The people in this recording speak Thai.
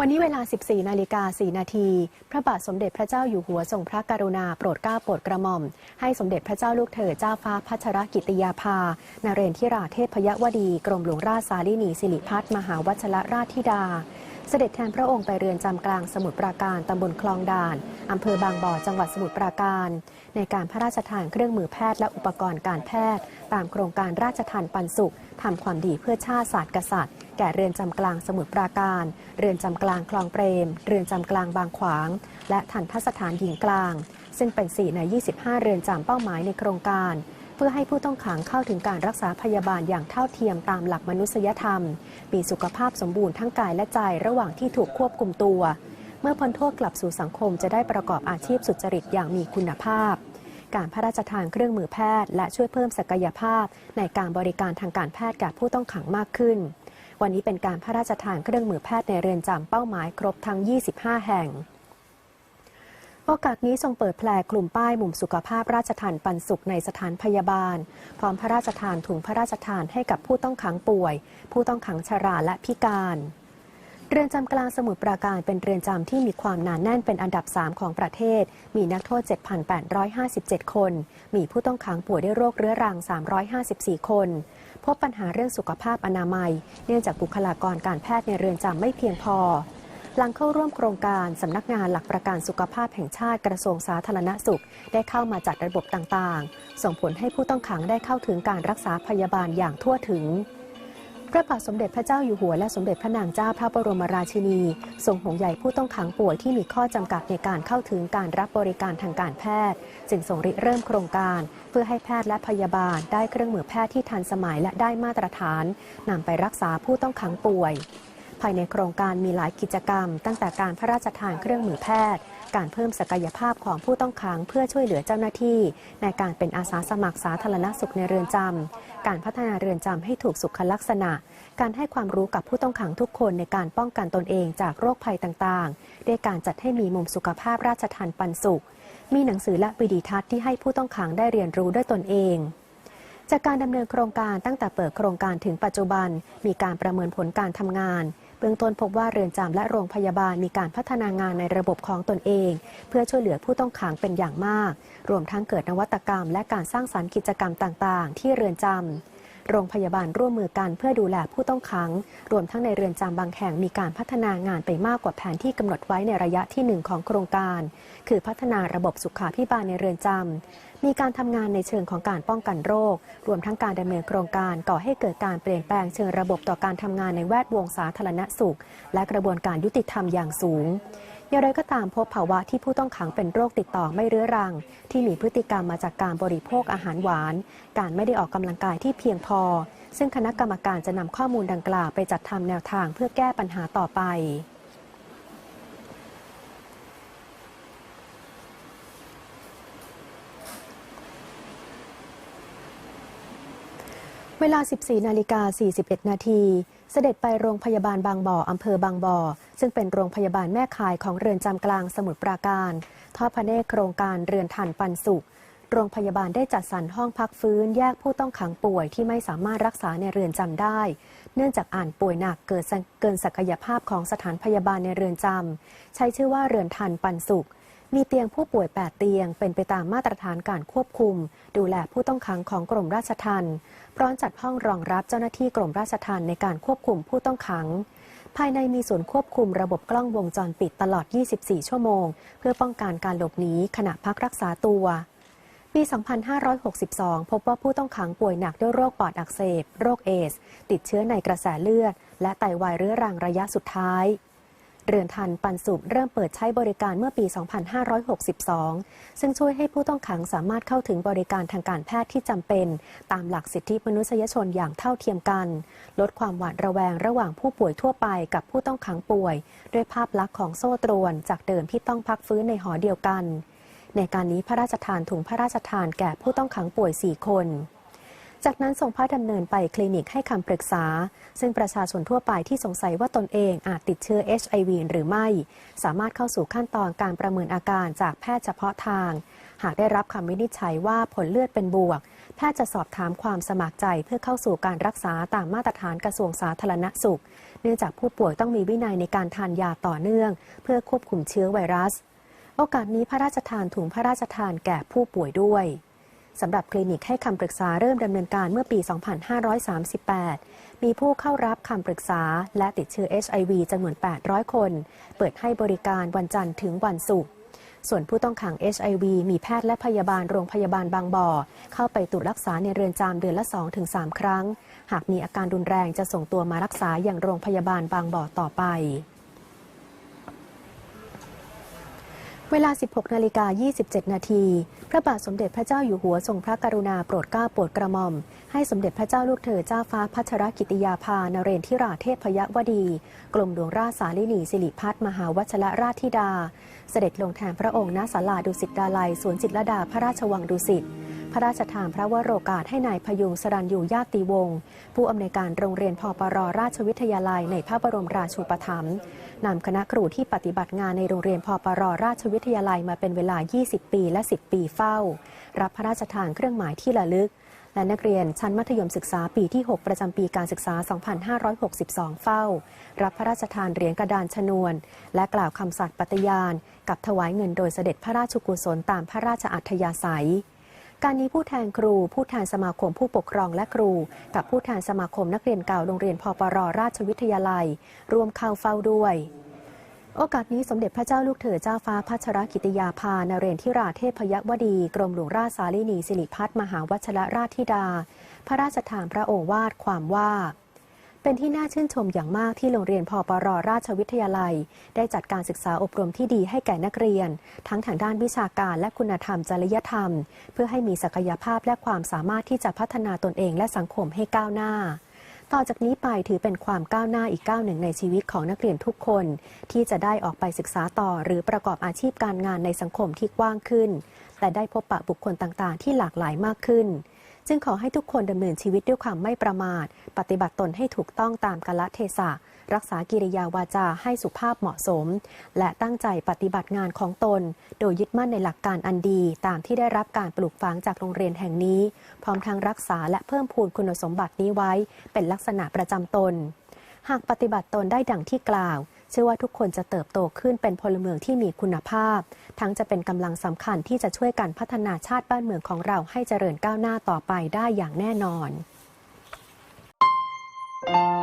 วันนี้เวลา 14 นาฬิกา 4 นาที พระบาทสมเด็จพระเจ้าอยู่หัวทรงพระกรุณาโปรดเกล้าโปรดกระหม่อม ให้สมเด็จพระเจ้าลูกเธอเจ้าฟ้าพัชรกิติยาภานเรนทิราเทพยวดี กรมหลวงราชสาลินีสิริพัฒมหาวัชรราชธิดา เสด็จแทนพระองค์ไปเรือนจำกลางสมุทรปราการตำบลคลองด่านอำเภอบางบ่อจังหวัดสมุทรปราการ ในการพระราชทานเครื่องมือแพทย์และอุปกรณ์การแพทย์ ตามโครงการราชทานปันสุขทำความดีเพื่อชาติศาสตร์กษัตริย์ แก่เรือนจำกลางสมุทรปราการ เรือนจำกลางคลองเปรม เรือนจำกลางบางขวาง และทันทสถานหญิงกลาง ซึ่งเป็น 4 ใน 25 เรือนจำเป้าหมายในโครงการ เพื่อให้ผู้ต้องขังเข้าถึงการรักษาพยาบาลอย่างเท่าเทียมตามหลักมนุษยธรรม มีสุขภาพสมบูรณ์ทั้งกายและใจระหว่างที่ถูกควบคุมตัว เมื่อพ้นโทษกลับสู่สังคมจะได้ประกอบอาชีพสุจริตอย่างมีคุณภาพ การพระราชทานเครื่องมือแพทย์ และช่วยเพิ่มศักยภาพ ในการบริการทางการแพทย์แก่ผู้ต้องขังมากขึ้น วันนี้เป็นการพระราชทานเครื่องมือแพทย์ในเรือนจำเป้าหมายครบทั้ง 25 แห่ง โอกาสนี้ทรงเปิดแผลกลุ่มป้ายมุมสุขภาพราชทานปันสุขในสถานพยาบาล พร้อมพระราชทานถุงพระราชทานให้กับผู้ต้องขังป่วย ผู้ต้องขังชราและพิการ เรือนจำกลางสมุทรปราการเป็นเรือนจำที่มีความหนานแน่นเป็นอันดับ 3 ของประเทศ มีนักโทษ 7,857 คน มีผู้ต้องขังป่วยด้วยโรคเรื้อรัง 354 คน พบปัญหาเรื่องสุขภาพอนามัย เนื่องจากบุคลากรการแพทย์ในเรือนจำไม่เพียงพอ หลังเข้าร่วมโครงการสำนักงานหลักประกันสุขภาพแห่งชาติกระทรวงสาธารณสุข ได้เข้ามาจัดระบบต่างๆ ส่งผลให้ผู้ต้องขังได้เข้าถึงการรักษาพยาบาลอย่างทั่วถึงพระบาทสมเด็จพระเจ้าอยู่หัวและสมเด็จพระนางเจ้าพระบรมราชินี ทรงห่วงใยผู้ต้องขังป่วยที่มีข้อจำกัดในการเข้าถึงการรับบริการทางการแพทย์ จึงทรงริเริ่มโครงการ เพื่อให้แพทย์และพยาบาลได้เครื่องมือแพทย์ที่ทันสมัยและได้มาตรฐานนำไปรักษาผู้ต้องขังป่วยายในโครงการมีหลายกิจกรรม ตั้งแต่การพระราชทานเครื่องมือแพทย์ การเพิ่มศักยภาพของผู้ต้องขังเพื่อช่วยเหลือเจ้าหน้าที่ ในการเป็นอาสาสมัครสาธารณสุขในเรือนจำการพัฒนาเรือนจำให้ถูกสุขลักษณะ การให้ความรู้กับผู้ต้องขังทุกคนในการป้องกันตนเองจากโรคภัยต่างๆ ด้วยการจัดให้มีมุมสุขภาพราชทันปันสุข มีหนังสือและวิดีทัศน์ที่ให้ผู้ต้องขังได้เรียนรู้ด้วยตนเองจากการดำเนินโครงการตั้งแต่เปิดโครงการถึงปัจจุบัน มีการประเมินผลการทำงาน เบื้องต้นพบว่าเรือนจำและโรงพยาบาลมีการพัฒนางานในระบบของตนเอง เพื่อช่วยเหลือผู้ต้องขังเป็นอย่างมาก รวมทั้งเกิดนวัตกรรม และการสร้างสรรค์กิจกรรมต่าง ๆ ที่เรือนจำ โรงพยาบาลร่วมมือกันเพื่อดูแลผู้ต้องขัง รวมทั้งในเรือนจำบางแห่งมีการพัฒนางานไปมากกว่าแผนที่กำหนดไว้ในระยะที่หนึ่งของโครงการ คือพัฒนาระบบสุขาพิบาลในเรือนจำมีการทำงานในเชิงของการป้องกันโรค รวมทั้งการดำเนินโครงการก่อให้เกิดการเปลี่ยนแปลงเชิงระบบต่อการทำงานในแวดวงสาธารณสุข และกระบวนการยุติธรรมอย่างสูง อย่างไรก็ตามพบภาวะที่ผู้ต้องขังเป็นโรคติดต่อไม่เรื้อรัง ที่มีพฤติกรรมมาจากการบริโภคอาหารหวาน การไม่ได้ออกกำลังกายที่เพียงพอ ซึ่งคณะกรรมการจะนำข้อมูลดังกล่าวไปจัดทำแนวทางเพื่อแก้ปัญหาต่อไปเวลา 14 นาฬิกา 41 นาที เสด็จไปโรงพยาบาลบางบ่อ อำเภอบางบ่อ ซึ่งเป็นโรงพยาบาลแม่ข่ายของเรือนจำกลางสมุทรปราการ ทอดพระเนตรโครงการเรือนทันปันสุข โรงพยาบาลได้จัดสรรห้องพักฟื้น แยกผู้ต้องขังป่วยที่ไม่สามารถรักษาในเรือนจำได้ เนื่องจากอ่านป่วยหนักเกิดเกินศักยภาพของสถานพยาบาลในเรือนจำใช้ชื่อว่าเรือนทันปันสุขมีเตียงผู้ป่วย 8 เตียง เป็นไปตามมาตรฐานการควบคุม ดูแลผู้ต้องขังของกรมราชทัณฑ์พร้อมจัดห้องรองรับเจ้าหน้าที่กรมราชทัณฑ์ในการควบคุมผู้ต้องขัง ภายในมีส่วนควบคุมระบบกล้องวงจรปิดตลอด 24 ชั่วโมง เพื่อป้องกันการหลบหนีขณะพักรักษาตัว ปี 2562 พบว่าผู้ต้องขังป่วยหนักด้วยโรคปอดอักเสบ โรคเอส ติดเชื้อในกระแสเลือด และไตวายเรื้อรังระยะสุดท้าย เรือนทันปันสุขเริ่มเปิดใช้บริการเมื่อปี 2562 ซึ่งช่วยให้ผู้ต้องขังสามารถเข้าถึงบริการทางการแพทย์ที่จำเป็น ตามหลักสิทธิมนุษยชนอย่างเท่าเทียมกัน ลดความหวาดระแวงระหว่างผู้ป่วยทั่วไปกับผู้ต้องขังป่วย ด้วยภาพลักษณ์ของโซ่ตรวน จากเดิมที่ต้องพักฟื้นในหอเดียวกัน ในการนี้พระราชทานถุงพระราชทานแก่ผู้ต้องขังป่วย 4 คน จากนั้นส่งพระดำเนินไปคลินิกให้คำปรึกษา ซึ่งประชาชนทั่วไปที่สงสัยว่าตนเองอาจติดเชื้อ HIV หรือไม่ สามารถเข้าสู่ขั้นตอนการประเมินอาการจากแพทย์เฉพาะทาง หากได้รับคำวินิจฉัยว่าผลเลือดเป็นบวก แพทย์จะสอบถามความสมัครใจเพื่อเข้าสู่การรักษาตามมาตรฐานกระทรวงสาธารณสุข เนื่องจากผู้ป่วยต้องมีวินัยในการทานยาต่อเนื่อง เพื่อควบคุมเชื้อไวรัส โอกาสนี้พระราชทานถุงพระราชทานแก่ผู้ป่วยด้วย สำหรับคลินิกให้คำปรึกษาเริ่มดำเนินการเมื่อปี 2538 มีผู้เข้ารับคำปรึกษาและติดเชื้อ HIV จำนวน 800 คน เปิดให้บริการวันจันทร์ถึงวันศุกร์ส่วนผู้ต้องขัง HIV มีแพทย์และพยาบาลโรงพยาบาลบางบ่อ เข้าไปตรวจรักษาในเรือนจำเดือนละ 2-3 ครั้ง หากมีอาการรุนแรงจะส่งตัวมารักษาอย่างโรงพยาบาลบางบ่อต่อไปเวลา 16 นาฬิกา 27 นาที ระบาทสมเด็จพระเจ้าอยู่หัวทรงพระกรุณาโปรดเกล้าโปรดกระหม่อม ให้สมเด็จพระเจ้าลูกเธอเจ้าฟ้าพัชรกิติยาภานเรนทิราเทพยวดี กรมหลวงราชสาลินีสิริพัฒมหาวัชรราชธิดา เสด็จลงแทนพระองค์ณศาลาดุสิตดาลัยสวนจิตรดาพระราชวังดุสิตพระราชทานพระวโรกาสให้นายพยุงสรัญยูญาติวงศ์ผู้อำนวยการโรงเรียนพปรราชวิทยาลัยในพระบรมราชูปถัมภ์นำคณะครูที่ปฏิบัติงานในโรงเรียนพปรราชวิทยาลัยมาเป็นเวลา 20 ปีและ 10 ปีเฝ้า รับพระราชทานเครื่องหมายที่ระลึก และนักเรียนชั้นมัธยมศึกษาปีที่ 6 ประจำปีการศึกษา 2562 เฝ้า รับพระราชทานเหรียญกระดานชนวน และกล่าวคำสัตย์ปฏิญาณ กับถวายเงินโดยเสด็จพระราชกุศลตามพระราชอัธยาศัยการนี้ผู้แทนครู ผู้แทนสมาคมผู้ปกครองและครู กับผู้แทนสมาคมนักเรียนเก่าโรงเรียนพปรราชวิทยาลัย ร่วมเข้าเฝ้าด้วย โอกาสนี้สมเด็จพระเจ้าลูกเธอเจ้าฟ้าพัชรกิติยาภานเรนทิราเทพยวดี กรมหลวงราชสาลินีสิริพัฒมหาวัชรราชธิดา พระราชทานพระโอวาทความว่า เป็นที่น่าชื่นชมอย่างมากที่โรงเรียนพปรราชวิทยาลัย ได้จัดการศึกษาอบรมที่ดีให้แก่นักเรียน ทั้งทางด้านวิชาการและคุณธรรมจริยธรรม เพื่อให้มีศักยภาพและความสามารถที่จะพัฒนาตนเองและสังคมให้ก้าวหน้า ต่อจากนี้ไปถือเป็นความก้าวหน้าอีกก้าวหนึ่งในชีวิตของนักเรียนทุกคน ที่จะได้ออกไปศึกษาต่อ หรือประกอบอาชีพการงานในสังคมที่กว้างขึ้นแต่ได้พบปะบุคคลต่างๆ ที่หลากหลายมากขึ้น จึงขอให้ทุกคนดำเนินชีวิตด้วยความไม่ประมาท ปฏิบัติตนให้ถูกต้องตามกาลเทศะ รักษากิริยาวาจาให้สุภาพเหมาะสม และตั้งใจปฏิบัติงานของตน โดยยึดมั่นในหลักการอันดี ตามที่ได้รับการปลูกฝังจากโรงเรียนแห่งนี้ พร้อมทั้งรักษาและเพิ่มพูนคุณสมบัตินี้ไว้ เป็นลักษณะประจำตน หากปฏิบัติตนได้ดังที่กล่าว ชื่อว่าทุกคนจะเติบโตขึ้นเป็นพลเมืองที่มีคุณภาพ ทั้งจะเป็นกำลังสำคัญที่จะช่วยกันพัฒนาชาติบ้านเมืองของเราให้เจริญก้าวหน้าต่อไปได้อย่างแน่นอน Thank you.